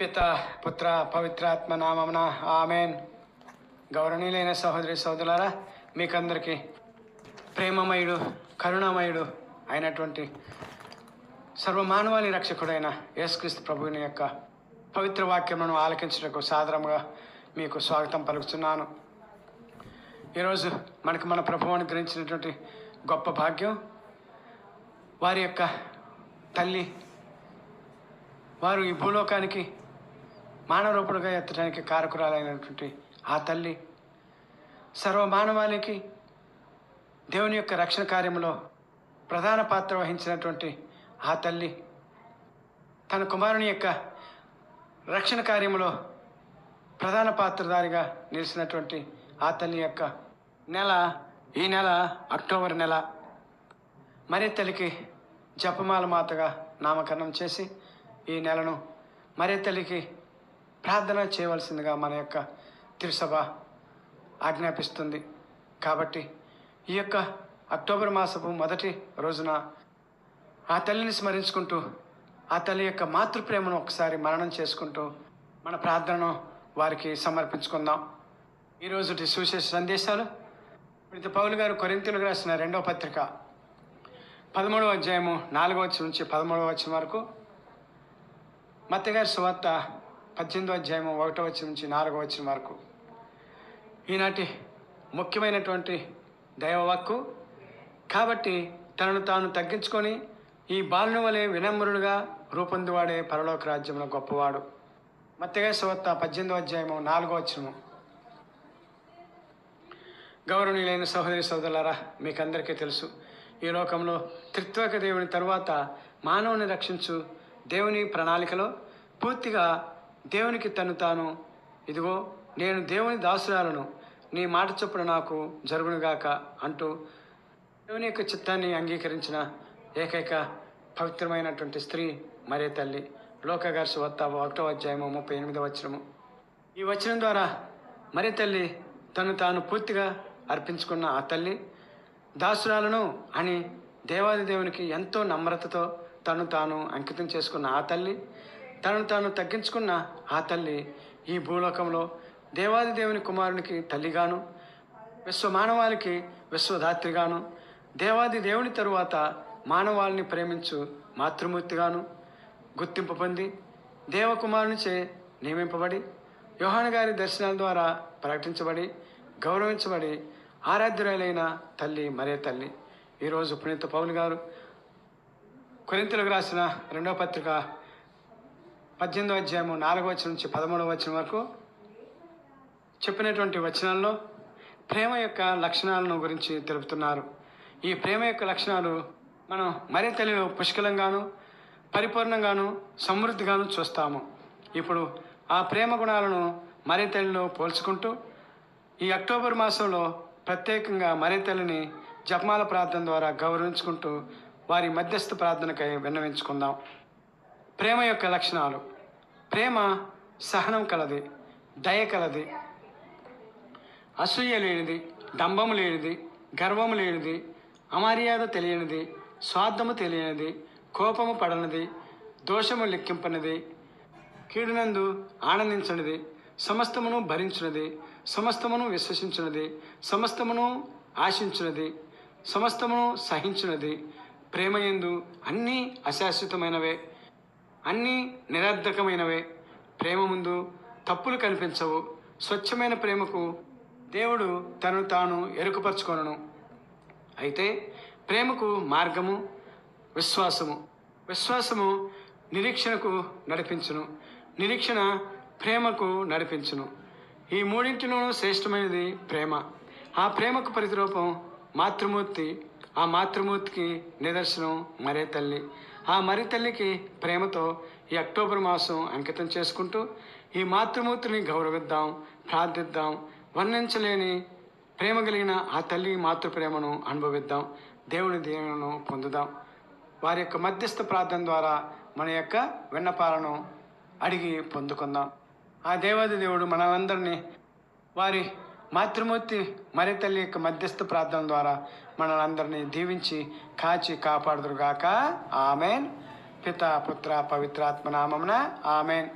పిత పుత్ర పవిత్రాత్మ నామమున ఆమెన్. గౌరవనీయులైన సహోదరి సోదరులారా మీకందరికీ ప్రేమమయుడు కరుణామయుడు అయినటువంటి సర్వమానవాళి రక్షకుడైన యేసుక్రీస్తు ప్రభువుని యొక్క పవిత్ర వాక్యములను ఆలకించుటకు సాధారణంగా మీకు స్వాగతం పలుకుతున్నాను. ఈరోజు మనకు మన ప్రభువు అనుగ్రహించినటువంటి గొప్ప భాగ్యం వారి యొక్క తల్లి వారు ఈ భూలోకానికి మానవరూపుడుగా ఎత్తడానికి కారకురాలైనటువంటి ఆ తల్లి సర్వమానవాళికి దేవుని యొక్క రక్షణ కార్యంలో ప్రధాన పాత్ర వహించినటువంటి ఆ తల్లి తన కుమారుని యొక్క రక్షణ కార్యములో ప్రధాన పాత్రధారిగా నిలిచినటువంటి ఆ తల్లి యొక్క నెల ఈ నెల అక్టోబర్ నెల మరి తల్లికి జపమాల మాతగా నామకరణం చేసి ఈ నెలను మరి తల్లికి ప్రార్థన చేయవలసిందిగా మన యొక్క తిరుసభ ఆజ్ఞాపిస్తుంది. కాబట్టి ఈ యొక్క అక్టోబర్ మాసపు మొదటి రోజున ఆ తల్లిని స్మరించుకుంటూ ఆ తల్లి యొక్క మాతృప్రేమను ఒకసారి మరణం చేసుకుంటూ మన ప్రార్థనను వారికి సమర్పించుకుందాం. ఈరోజు సువిశేష సందేశాలు. ప్రతి పౌలు గారు కొరింతలకు రాసిన రెండవ పత్రిక పదమూడవ అధ్యాయము నాలుగవ వచ్చి నుంచి పదమూడవ వచ్చిన వరకు మత్తగారి సువార్త పద్దెనిమిదో అధ్యాయము ఒకటో వచ్చిన నుంచి నాలుగో వచ్చిన వరకు. ఈనాటి ముఖ్యమైనటువంటి దైవవాక్కు కాబట్టి తనను తాను తగ్గించుకొని ఈ బాలుని వలె వినమ్రుడుగా రూపొందివాడే పరలోక రాజ్యంలో గొప్పవాడు. మత్తగారి సువార్త పద్దెనిమిదో అధ్యాయము నాలుగో వచ్చినము గౌరవనీయులైన సహోదరి సోదరులారా మీకు అందరికీ తెలుసు ఈ లోకంలో త్రిత్వక దేవుని తరువాత మానవుని రక్షించు దేవుని ప్రణాళికలో పూర్తిగా దేవునికి తను తాను. ఇదిగో నేను దేవుని దాసురాలను. నీ మాట చొప్పున నాకు జరుగునుగాక అంటూ దేవుని యొక్క చిత్తాన్ని అంగీకరించిన ఏకైక పవిత్రమైనటువంటి స్త్రీ మరే తల్లి. లోకగారి వత్త ఒకటో అధ్యాయము ముప్పై ఎనిమిదో వచనము. ఈ వచనం ద్వారా మరి తల్లి తను తాను పూర్తిగా అర్పించుకున్న ఆ తల్లి దాసురాలను అని దేవాది దేవునికి ఎంతో నమ్రతతో తను తాను అంకితం చేసుకున్న ఆ తల్లి తనను తాను తగ్గించుకున్న ఆ తల్లి ఈ భూలోకంలో దేవాది దేవుని కుమారునికి తల్లిగాను విశ్వ మానవాళికి విశ్వదాత్రిగాను దేవాది దేవుని తరువాత మానవాళిని ప్రేమించు మాతృమూర్తిగాను గుర్తింపు పొంది దేవకుమారునిచే నియమింపబడి యోహాన్ గారి దర్శనాల ద్వారా ప్రకటించబడి గౌరవించబడి ఆరాధ్యురాలైన తల్లి మరే తల్లి. ఈరోజు పునీత పౌలు గారు కొరింతలకు రాసిన రెండవ పత్రిక పద్దెనిమిదో అధ్యాయము నాలుగో వచ్చిన నుంచి పదమూడవ వచ్చిన వరకు చెప్పినటువంటి వచనాల్లో ప్రేమ యొక్క లక్షణాలను గురించి తెలుపుతున్నారు. ఈ ప్రేమ యొక్క లక్షణాలు మనం మరీ తెలివి పుష్కలంగాను పరిపూర్ణంగాను సమృద్ధిగాను చూస్తాము. ఇప్పుడు ఆ ప్రేమ గుణాలను మరే తల్లిలో పోల్చుకుంటూ ఈ అక్టోబర్ మాసంలో ప్రత్యేకంగా మరే తల్లిని జపమాల ప్రార్థన ద్వారా గౌరవించుకుంటూ వారి మధ్యస్థ ప్రార్థనకై విన్నవించుకుందాం. ప్రేమ యొక్క లక్షణాలు. ప్రేమ సహనం కలది దయ కలది. అసూయ లేనిది డంబము లేనిది గర్వము లేనిది అమర్యాద తెలియనిది స్వార్థము తెలియనిది కోపము పడనిది దోషము లెక్కింపనిది. కీడునందు ఆనందించనిది సమస్తమును భరించినది సమస్తమును విశ్వసించినది సమస్తమును ఆశించినది సమస్తమును సహించినది. ప్రేమయందు అన్నీ అశాశ్వతమైనవే. అన్నీ నిరర్ధకమైనవే. ప్రేమ ముందు తప్పులు కనిపించవు. స్వచ్ఛమైన ప్రేమకు దేవుడు తనను తాను ఎరుకుపరచుకొనను. అయితే ప్రేమకు మార్గము విశ్వాసము. విశ్వాసము నిరీక్షణకు నడిపించును. నిరీక్షణ ప్రేమకు నడిపించును. ఈ మూడింటిలోనూ శ్రేష్టమైనది ప్రేమ. ఆ ప్రేమకు ప్రతిరూపం మాతృమూర్తి. ఆ మాతృమూర్తికి నిదర్శనం మరే తల్లి. ఆ మరి తల్లికి ప్రేమతో ఈ అక్టోబర్ మాసం అంకితం చేసుకుంటూ ఈ మాతృమూర్తిని గౌరవిద్దాం ప్రార్థిద్దాం వర్ణించలేని ప్రేమ కలిగిన ఆ తల్లి మాతృప్రేమను అనుభవిద్దాం దేవుని దీవెనను పొందుదాం. వారి యొక్క మధ్యస్థ ప్రార్థన ద్వారా మన యొక్క విన్నపాలను అడిగి పొందుకుందాం. ఆ దేవాది దేవుడు మనందరినీ వారి మాతృమూర్తి మరి తల్లి యొక్క మధ్యస్థ ప్రార్థన ద్వారా మనలందరినీ దీవించి కాచి కాపాడుదురుగాక. ఆమెన్. పిత పుత్ర పవిత్రాత్మ నామమున ఆమెన్.